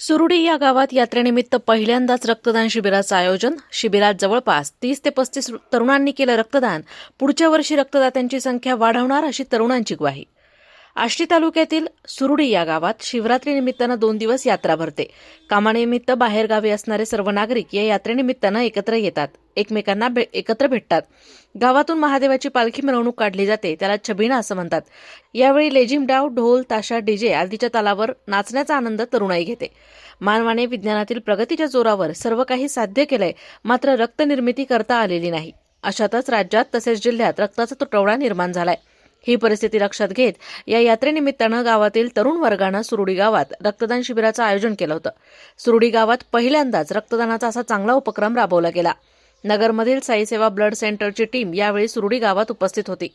सुरुडी या गावात यात्रेनिमित्त पहिल्यांदाच रक्तदान शिबिराचं आयोजन. शिबिरात जवळपास तीस ते पस्तीस तरुणांनी केलं रक्तदान. पुढच्या वर्षी रक्तदात्यांची संख्या वाढवणार अशी तरुणांची ग्वाही. आष्टी तालुक्यातील सुरुडी या गावात शिवरात्रीनिमित्तानं दोन दिवस यात्रा भरते. कामानिमित्त बाहेरगावी असणारे सर्व नागरिक या यात्रेनिमित्तानं एकत्र येतात. एकमेकांना भे एकत्र भेटतात. गावातून महादेवाची पालखी मिरवणूक काढली जाते त्याला छबिना असं म्हणतात. यावेळी लेझिम डाव ढोल ताशा डीजे आदीच्या तालावर नाचण्याचा आनंद तरुणाई घेते. मानवाने विज्ञानातील प्रगतीच्या जोरावर सर्व काही साध्य केलंय मात्र रक्तनिर्मिती करता आलेली नाही. अशातच राज्यात तसेच जिल्ह्यात रक्ताचा तुटवडा निर्माण झालाय. ही परिस्थिती लक्षात घेत या यात्रेनिमित्तानं गावातील तरुण वर्गानं सुरुडी गावात रक्तदान शिबिराचं आयोजन केलं होतं. सुरुडी गावात पहिल्यांदाच रक्तदानाचा असा चांगला उपक्रम राबवला गेला. नगरमधील साईसेवा ब्लड सेंटरची टीम यावेळी सुरुडी गावात उपस्थित होती.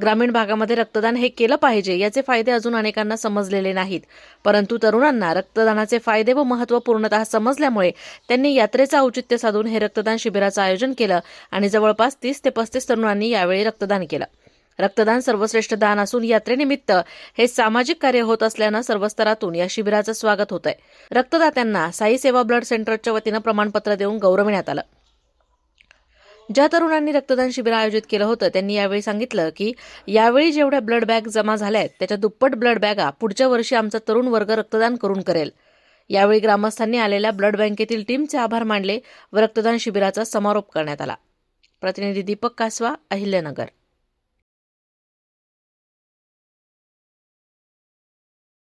ग्रामीण भागामध्ये रक्तदान हे केलं पाहिजे याचे फायदे अजून अनेकांना समजलेले नाहीत. परंतु तरुणांना रक्तदानाचे फायदे व महत्त्व पूर्णतः समजल्यामुळे त्यांनी यात्रेचं औचित्य साधून हे रक्तदान शिबिराचं आयोजन केलं आणि जवळपास तीस ते पस्तीस तरुणांनी यावेळी रक्तदान केलं. रक्तदान सर्वश्रेष्ठ दान असून यात्रेनिमित्त हे सामाजिक कार्य होत असल्यानं सर्व स्तरातून या शिबिराचं स्वागत होत आहे रक्तदात्यांना साई सेवा ब्लड सेंटरच्या वतीनं प्रमाणपत्र देऊन गौरवण्यात आलं. ज्या तरुणांनी रक्तदान शिबिर आयोजित केलं होतं त्यांनी यावेळी सांगितलं की यावेळी जेवढ्या ब्लड बॅग जमा झाल्या आहेत त्याच्या दुप्पट ब्लड बॅगा पुढच्या वर्षी आमचा तरुण वर्ग रक्तदान करून करेल यावेळी ग्रामस्थांनी आलेल्या ब्लड बँकेतील टीमचे आभार मानले व रक्तदान शिबिराचा समारोप करण्यात आला. प्रतिनिधी दीपक कासवा अहिल्यानगर.